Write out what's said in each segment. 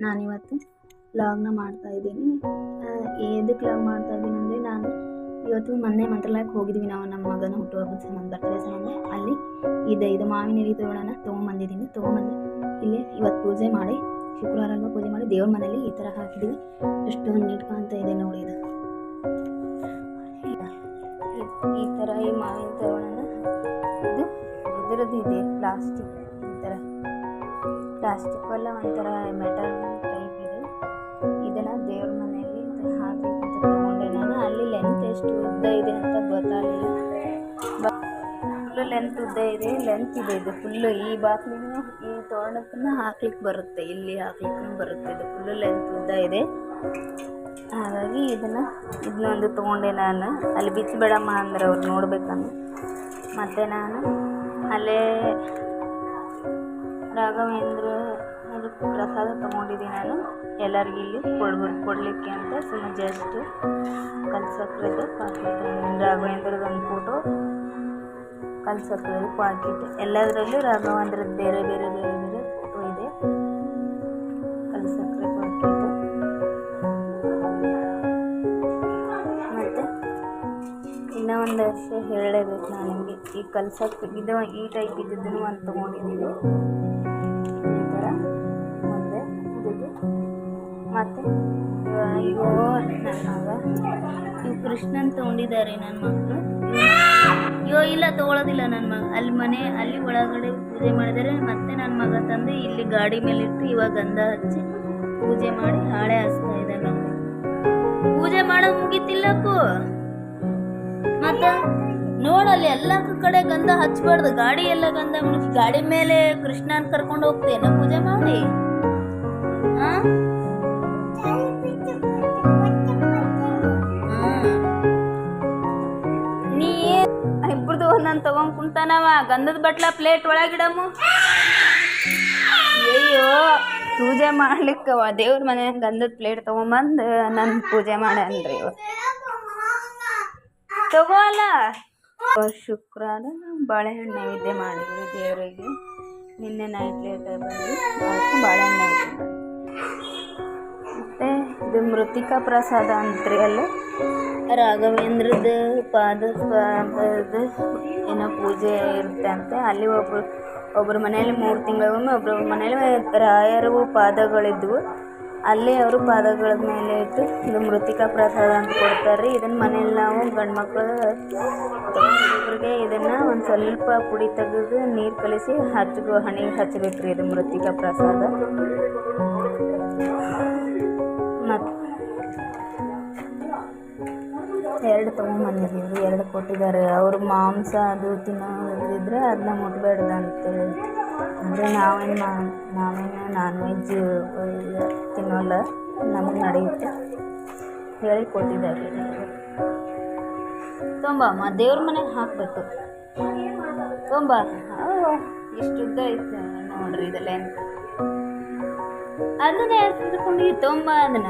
ನಾನಿವತ್ತು ವ್ಲಾಗ್ನ ಮಾಡ್ತಾ ಇದ್ದೀನಿ. ಎದಕ್ಕೆ ಲಾಗ್ ಮಾಡ್ತಾ ಇದ್ದೀನಿ ಅಂದರೆ ನಾನು ಇವತ್ತು ಮೊನ್ನೆ ಮಂತ್ರಾಲಯಕ್ಕೆ ಹೋಗಿದ್ವಿ ನಾವು, ನಮ್ಮ ಮಗನ ಹುಟ್ಟುಹಬ್ಬದ ಸಂಬಂಧ ಬರ್ತಡೇ ಸಂಬಂಧ. ಅಲ್ಲಿ ಇದೆ ಇದು ಮಾವಿನ ಎಲೆ ತೋರಣನ ತೊಗೊಂಬಂದಿದ್ದೀನಿ, ತೊಗೊಂಬಂದು ಇಲ್ಲಿ ಇವತ್ತು ಪೂಜೆ ಮಾಡಿ, ಶುಕ್ರವಾರ ಪೂಜೆ ಮಾಡಿ, ದೇವ್ರ ಮನೇಲಿ ಈ ಥರ ಹಾಕಿದ್ದೀವಿ ಎಷ್ಟು ನೀಟ್ ಇದೆ ನೋಡಿ ಇದು. ಈ- ಈ ಥರ ಈ ಮಾವಿನ ತೋರಣನ ಇದು ಇದರದ್ದು ಇದೆ ಪ್ಲಾಸ್ಟಿಕ್ ಈ ಥರ ಪ್ಲಾಸ್ಟಿಕ್ ಎಲ್ಲ ಒಂಥರ ಮೆಟಲ್ ಎಷ್ಟು ಉದ್ದ ಇದೆ ಅಂತ ಗೊತ್ತಾಗಲಿಲ್ಲ. ಫುಲ್ಲು ಲೆಂತ್ ಉದ್ದ ಇದೆ ಲೆಂತ್ ಇದೆ ಇದು ಫುಲ್ಲು ಈ ಬಾತ್ಲಿನೂ ಈ ತೋರಣಕ್ಕೂ ಹಾಕ್ಲಿಕ್ಕೆ ಬರುತ್ತೆ, ಇಲ್ಲಿ ಹಾಕ್ಲಿಕ್ಕೂ ಬರುತ್ತೆ ಇದು ಫುಲ್ಲು ಲೆಂತ್ ಉದ್ದ ಇದೆ. ಹಾಗಾಗಿ ಇದನ್ನು ಇದನ್ನೊಂದು ತೊಗೊಂಡೆ ನಾನು. ಅಲ್ಲಿ ಬಿಚ್ಚಬೇಡಮ್ಮ ಅಂದ್ರೆ ಅವ್ರು ನೋಡ್ಬೇಕಂದು ಮತ್ತು ನಾನು ಅಲ್ಲೇ ರಾಘವೇಂದ್ರ ಪ್ರಸಾದ ತೊಗೊಂಡಿದ್ದೀನಿ ನಾನು. ಎಲ್ಲರಿಗೂ ಇಲ್ಲಿ ಕೊಡ್ಬೋದು ಕೊಡಲಿಕ್ಕೆ ಅಂತ ಸುಮ್ಮನೆ ಜಸ್ಟ್ ಕಲ್ಸಕ್ರೆದು ರಾಘವೇಂದ್ರದ ಒಂದು ಫೋಟೋ ಕಲ್ಸಕ್ರೆದು ಪಾಕಿಟ್ ಎಲ್ಲದರಲ್ಲೂ ರಾಘವೇಂದ್ರದ ಬೇರೆ ಬೇರೆ ಬೇರೆ ಬೇರೆ ಫೋಟೋ ಇದೆ. ಕಲ್ಸಕ್ರೆ ಪಾಕಿಟ್ ಮತ್ತು ಇನ್ನೂ ಒಂದು ವಿಷಯ ಹೇಳಲೇಬೇಕು ನಾನು ನಿಮಗೆ. ಈ ಕಲ್ಸಕ್ಕೆ ಇದು ಈ ಟೈಪ್ ಇದ್ದಿದ್ದನ್ನು ಒಂದು ತೊಗೊಂಡಿದ್ದೀನಿ. ಮತ್ತು ಅಯ್ಯೋ ನನ್ನ ಮಗ ಇವು ಕೃಷ್ಣನ್ ತೊಗೊಂಡಿದ್ದಾರೆ ನನ್ನ ಮಕ್ಕಳು ಅಯ್ಯೋ, ಇಲ್ಲ, ತೊಗೊಳೋದಿಲ್ಲ ನನ್ನ ಮಗ. ಅಲ್ಲಿ ಮನೆ, ಅಲ್ಲಿ ಒಳಗಡೆ ಪೂಜೆ ಮಾಡಿದರೆ ಮತ್ತೆ ನನ್ನ ಮಗ ತಂದು ಇಲ್ಲಿ ಗಾಡಿ ಮೇಲೆ ಇಟ್ಟು ಇವಾಗ ಗಂಧ ಹಚ್ಚಿ ಪೂಜೆ ಮಾಡಿ ಹಾಳೆ ಹಚ್ತಾ ಇದ್ದಾನೆ ಪೂಜೆ ಮಾಡೋದು ಮುಗೀತಿಲ್ಲಕ್ಕೂ. ಮತ್ತ ನೋಡಲ್ಲಿ ಎಲ್ಲ ಕಡೆ ಗಂಧ ಹಚ್ಬಾರ್ದು. ಗಾಡಿ ಎಲ್ಲ ಗಂಧ ಗಾಡಿ ಮೇಲೆ ಕೃಷ್ಣನ್ ಕರ್ಕೊಂಡು ಹೋಗ್ತೇನೆ. ಪೂಜೆ ಮಾಡಿ. ಆ? ಇಬ್ರದು ನಾನು ತಗೊಂಡ್ ಕುಂತಾನವ ಗಂಧದ ಬಟ್ಲ ಪ್ಲೇಟ್ ಒಳಗಿಡಮು. ಅಯ್ಯೋ, ಪೂಜೆ ಮಾಡ್ಲಿಕ್ಕೆ ದೇವ್ರ ಮನೆ ಗಂಧದ ಪ್ಲೇಟ್ ತೊಗೊಂಬಂದು ನನ್ನ ಪೂಜೆ ಮಾಡ್ರಿ ತಗೋಲ್ಲ ಶುಕ್ರವಾರ ಬಾಳೆಹಣ್ಣು ನೈವೇದ್ಯ ಮಾಡಿದ್ವಿ ದೇವರಿಗೆ. ನಿನ್ನೆ ನೈಟ್ ಲೇಟ್ ಬಂದು ಬಾಳೆಹಣ್ಣು ನೈವೇದ್ಯ. ಮತ್ತೆ ಇದು ಮೃತಿಕಾ ಪ್ರಸಾದ ಅಂತ್ರಿ ಅಲ್ಲಿ. ರಾಘವೇಂದ್ರದ ಪಾದ ಪಾದದ ಏನೋ ಪೂಜೆ ಇರುತ್ತೆ ಅಂತ. ಅಲ್ಲಿ ಒಬ್ಬರು ಒಬ್ಬರ ಮನೆಯಲ್ಲಿ ಮೂರು ತಿಂಗಳಿಗೊಮ್ಮೆ ಒಬ್ಬರ ಮನೆಯಲ್ಲಿ ರಾಯರು ಪಾದಗಳಿದ್ವು. ಅಲ್ಲಿ ಅವರು ಪಾದಗಳ ಮೇಲೆ ಇಟ್ಟು ಇದು ಮೃತಿಕಾ ಪ್ರಸಾದ ಅಂತ ಕೊಡ್ತಾರೆ ಇದನ್ನು ಮನೇಲಿ ನಾವು ಗಂಡು ಮಕ್ಕಳು ಹುಡುಗರಿಗೆ ಇದನ್ನು ಒಂದು ಸ್ವಲ್ಪ ಪುಡಿ ತೆಗೆದು ನೀರು ಕಲಿಸಿ ಹಚ್ಚು ಹಣೆಗೆ ಹಚ್ಚಬೇಕು ರೀ ಇದು ಮೃತಿಕಾ ಪ್ರಸಾದ. ಎರಡು ತೊಗೊಂಬಂದಿದ್ದೀವಿ, ಎರಡು ಕೊಟ್ಟಿದ್ದಾರೆ. ಅವರು ಮಾಂಸ ಅದು ತಿನ್ನೋದಿದ್ರೆ ಅದನ್ನ ಮುಟ್ಬೇಡ್ದು ಅಂತೇಳಿ ಅಂದರೆ ನಾವೇನು ಮಾ, ನಾವೇನು ನಾನ್ ವೆಜ್ ತಿನ್ನೋಲ್ಲ. ನಮಗೆ ನಡೆಯುತ್ತೆ. ಹೇಳಿ ಕೊಟ್ಟಿದ್ದಾರೆ. ತೊಂಬಮ್ಮ ದೇವ್ರ ಮನೆಗೆ ಹಾಕಬೇಕು. ತೊಂಬ ಎಷ್ಟು ಉದ್ದ ಐತೆ ನೋಡ್ರಿ ಇದೆಲ್ಲ. ಅದನ್ನ ತೊಂಬ ಅದನ್ನ.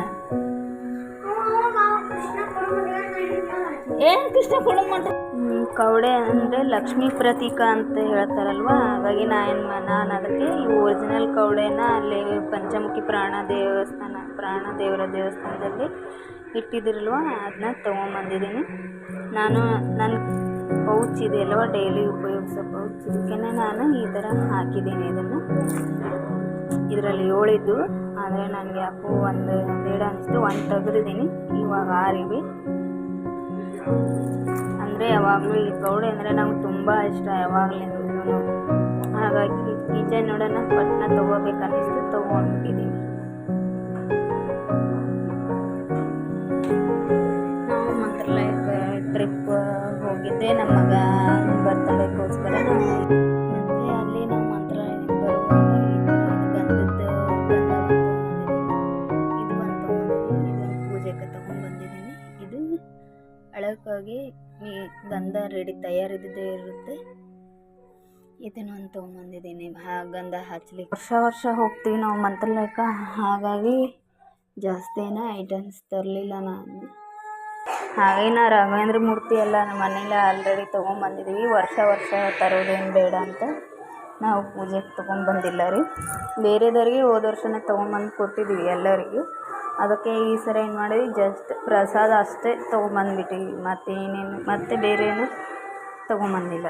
ಏನು ಕೃಷ್ಣ ಕವಡೆ ಅಂದರೆ ಲಕ್ಷ್ಮೀ ಪ್ರತೀಕ ಅಂತ ಹೇಳ್ತಾರಲ್ವ? ಹಾಗಾಗಿ ನಾನು ನಾನು ಅದಕ್ಕೆ ಈ ಒರಿಜಿನಲ್ ಕವಡೆನ ಅಲ್ಲಿ ಪಂಚಮುಖಿ ಪ್ರಾಣ ದೇವಸ್ಥಾನ, ಪ್ರಾಣ ದೇವರ ದೇವಸ್ಥಾನದಲ್ಲಿ ಇಟ್ಟಿದ್ದಿರಲ್ವ? ಅದನ್ನ ತೊಗೊಂಬಂದಿದ್ದೀನಿ. ನಾನು ನನ್ನ ಪೌಚ್ ಇದೆಯಲ್ವ? ಡೈಲಿ ಉಪಯೋಗಿಸೋ ಪೌಚ್. ಇದಕ್ಕೆ ನಾನು ಈ ಥರ ಹಾಕಿದ್ದೀನಿ ಇದನ್ನು. ಇದರಲ್ಲಿ ಏಳಿದ್ದು, ಆದರೆ ನನಗೆ ಅಪ್ಪು ಒಂದು ಬೇಡ ಅನಿಸ್ತು ಒಂದು ತೆಗೆದಿದ್ದೀನಿ. ಇವಾಗ ಆರಿವೆ. ಅಂದರೆ ಯಾವಾಗಲೂ ಈ ಕೌಡೆ ಅಂದರೆ ನಮ್ಗೆ ತುಂಬ ಇಷ್ಟ ಯಾವಾಗಲಿಂದಲೂ ಹಾಗಾಗಿ ಕಿಚನ್ ನೋಡೋಣ, ಪಟ್ನ ತೊಗೋಬೇಕನ್ನಿಸ್ತು ತೊಗೊಂಡಿದ್ದೀನಿ ನಾವು ಮಂತ್ರಾಲಯಕ್ಕೆ ಟ್ರಿಪ್ ಹೋಗಿದ್ದೆ ನಮ್ಮ ಮಗ ಬರ್ತಡೇಗೋಸ್ಕರ. ನಾವು ಮಂತ್ರಾಲಯದಿಂದ ಅಳಕ್ಕಾಗಿ ಈ ಗಂಧ ರೆಡಿ ತಯಾರಿದ್ದೇ ಇರುತ್ತೆ. ಇದನ್ನು ಒಂದು ತೊಗೊಂಬಂದಿದ್ದೀನಿ. ಆ ಗಂಧ ಹಚ್ಚಲಿ ವರ್ಷ ವರ್ಷ ಹೋಗ್ತೀವಿ ನಾವು ಮಂತ್ರಾಲಯಕ್ಕೆ ಹಾಗಾಗಿ ಜಾಸ್ತಿ ಏನೋ ಐಟಮ್ಸ್ ತರಲಿಲ್ಲ ನಾನು. ಹಾಗೆ ನಾ ರಾಘವೇಂದ್ರ ಮೂರ್ತಿ ಎಲ್ಲ ನಮ್ಮ ಮನೇಲಿ ಆಲ್ರೆಡಿ ತೊಗೊಂಬಂದಿದ್ದೀವಿ ವರ್ಷ ವರ್ಷ ತರೋದೇನು ಬೇಡ ಅಂತ ನಾವು ಪೂಜೆಗೆ ತೊಗೊಂಬಂದಿಲ್ಲ ರೀ. ಬೇರೆದವ್ರಿಗೆ ಹೋದ ವರ್ಷನೇ ತೊಗೊಂಬಂದು ಕೊಟ್ಟಿದ್ದೀವಿ ಎಲ್ಲರಿಗೂ. ಅದಕ್ಕೆ ಈ ಸರಿ ಏನು ಮಾಡಿದ್ವಿ? ಜಸ್ಟ್ ಪ್ರಸಾದ ಅಷ್ಟೇ ತೊಗೊಂಬಂದ್ಬಿಟ್ಟಿವಿ ಮತ್ತೇನೇನು ಮತ್ತು ಬೇರೆ ಏನು ತೊಗೊಂಬಂದಿಲ್ಲ.